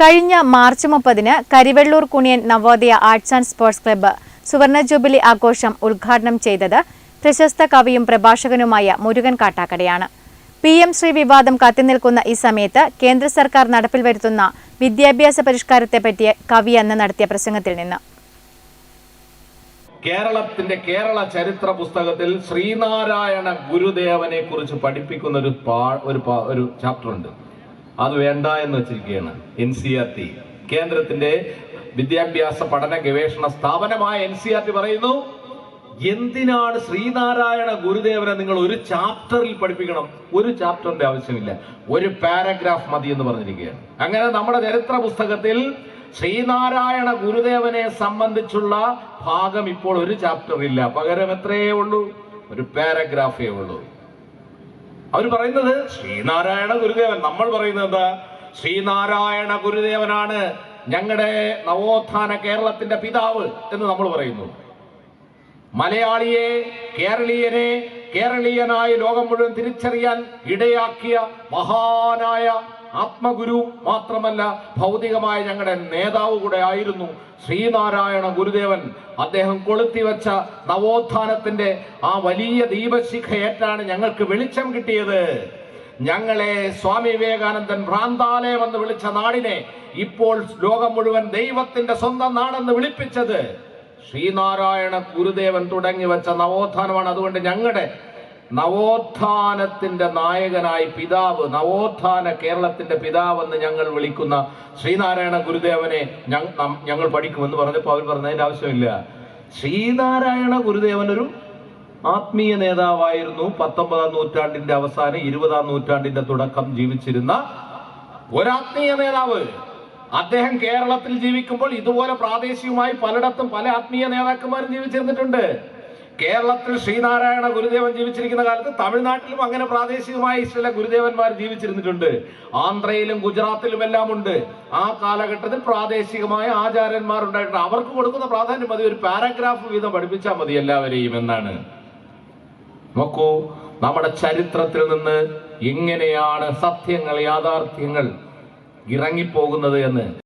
കഴിഞ്ഞ മാർച്ച് മുപ്പതിന് Karivellur Kuniyan Navodaya arts and sports club സുവർണ ജൂബിലി ആഘോഷം ഉദ്ഘാടനം ചെയ്തത് പ്രശസ്ത കവിയും പ്രഭാഷകനുമായ മുരുകൻ കാട്ടാക്കടയാണ്. പി എം ശ്രീ വിവാദം കത്തിനിൽക്കുന്ന ഈ സമയത്ത് കേന്ദ്ര സർക്കാർ നടപ്പിൽ വരുത്തുന്ന വിദ്യാഭ്യാസ പരിഷ്കാരത്തെപ്പറ്റി കവി അന്ന് നടത്തിയ പ്രസംഗത്തിൽ നിന്ന്. കേരളത്തിന്റെ കേരള ചരിത്ര പുസ്തകത്തിൽ ശ്രീനാരായണ ഗുരുദേവനെ കുറിച്ച് പഠിപ്പിക്കുന്ന ഒരു ഒരു ചാപ്റ്റർ ഉണ്ട് അത് വേണ്ട എന്ന് വെച്ചിരിക്കുകയാണ്. എൻ സി ആർ ടി കേന്ദ്രത്തിന്റെ വിദ്യാഭ്യാസ പഠന ഗവേഷണ സ്ഥാപനമായ എൻ സി ആർ ടി പറയുന്നു എന്തിനാണ് ശ്രീനാരായണ ഗുരുദേവനെ നിങ്ങൾ ഒരു ചാപ്റ്ററിൽ പഠിപ്പിക്കണം? ഒരു ചാപ്റ്ററിന്റെ ആവശ്യമില്ല. ഒരു പാരഗ്രാഫ് മതി എന്ന് പറഞ്ഞിരിക്കുകയാണ്. അങ്ങനെ നമ്മുടെ ചരിത്ര പുസ്തകത്തിൽ ശ്രീനാരായണ ഗുരുദേവനെ സംബന്ധിച്ചുള്ള ഭാഗം ഇപ്പോൾ ഒരു ചാപ്റ്റർ ഇല്ല. പകരം എത്രയേ ഉള്ളൂ? ഒരു പാരഗ്രാഫേ ഉള്ളൂ. അവർ പറയുന്നത് ശ്രീനാരായണ ഗുരുദേവൻ. നമ്മൾ പറയുന്നത് എന്താ? ശ്രീനാരായണ ഗുരുദേവനാണ് ഞങ്ങളുടെ നവോത്ഥാന കേരളത്തിന്റെ പിതാവ് എന്ന് നമ്മൾ പറയുന്നു. മലയാളിയെ കേരളീയനെ കേരളീയനായി ലോകം മുഴുവൻ തിരിച്ചറിയാൻ ഇടയാക്കിയ മഹാനായ ആത്മഗുരു മാത്രമല്ല ഭൗതികമായ ഞങ്ങളുടെ നേതാവ് കൂടെ ആയിരുന്നു ശ്രീനാരായണ ഗുരുദേവൻ. അദ്ദേഹം കൊളുത്തി വെച്ച നവോത്ഥാനത്തിന്റെ ആ വലിയ ദീപശിഖയേറ്റാണ് ഞങ്ങൾക്ക് വെളിച്ചം കിട്ടിയത്. ഞങ്ങളെ സ്വാമി വിവേകാനന്ദൻ ഭ്രാന്താലയം എന്ന് വിളിച്ച നാടിനെ ഇപ്പോൾ ലോകം മുഴുവൻ ദൈവത്തിന്റെ സ്വന്തം നാടെന്ന് വിളിപ്പിച്ചത്. ശ്രീനാരായണ ഗുരുദേവൻ തുടങ്ങി വെച്ച നവോത്ഥാനമാണ്. അതുകൊണ്ട് ഞങ്ങളുടെ നവോത്ഥാനത്തിന്റെ നായകനായി പിതാവ് നവോത്ഥാന കേരളത്തിന്റെ പിതാവെന്ന് ഞങ്ങൾ വിളിക്കുന്ന ശ്രീനാരായണ ഗുരുദേവനെ ഞങ്ങൾ പഠിക്കുമെന്ന് പറഞ്ഞപ്പോൾ അവർ പറഞ്ഞതിന്റെ ആവശ്യമില്ല. ശ്രീനാരായണ ഗുരുദേവൻ ഒരു ആത്മീയ നേതാവായിരുന്നു. പത്തൊമ്പതാം നൂറ്റാണ്ടിന്റെ അവസാനം ഇരുപതാം നൂറ്റാണ്ടിന്റെ തുടക്കം ജീവിച്ചിരുന്ന ഒരാത്മീയ നേതാവ്. അദ്ദേഹം കേരളത്തിൽ ജീവിക്കുമ്പോൾ ഇതുപോലെ പ്രാദേശികമായി പലയിടത്തും പല ആത്മീയ നേതാക്കന്മാരും ജീവിച്ചിരുന്നിട്ടുണ്ട്. കേരളത്തിൽ ശ്രീനാരായണ ഗുരുദേവൻ ജീവിച്ചിരിക്കുന്ന കാലത്ത് തമിഴ്നാട്ടിലും അങ്ങനെ പ്രാദേശികമായി ചില ഗുരുദേവന്മാർ ജീവിച്ചിരുന്നിട്ടുണ്ട്. ആന്ധ്രയിലും ഗുജറാത്തിലും എല്ലാം ഉണ്ട് ആ കാലഘട്ടത്തിൽ പ്രാദേശികമായ ആചാര്യന്മാർ ഉണ്ടായിട്ടുണ്ട് അവർക്ക് കൊടുക്കുന്ന പ്രാധാന്യം മതി. ഒരു പാരഗ്രാഫ് വീതം പഠിപ്പിച്ചാൽ മതി എല്ലാവരെയും എന്നാണ്. നോക്കൂ നമ്മുടെ ചരിത്രത്തിൽ നിന്ന് ഇങ്ങനെയാണ് സത്യങ്ങൾ യാഥാർത്ഥ്യങ്ങൾ ഇറങ്ങിപ്പോകുന്നത് എന്ന്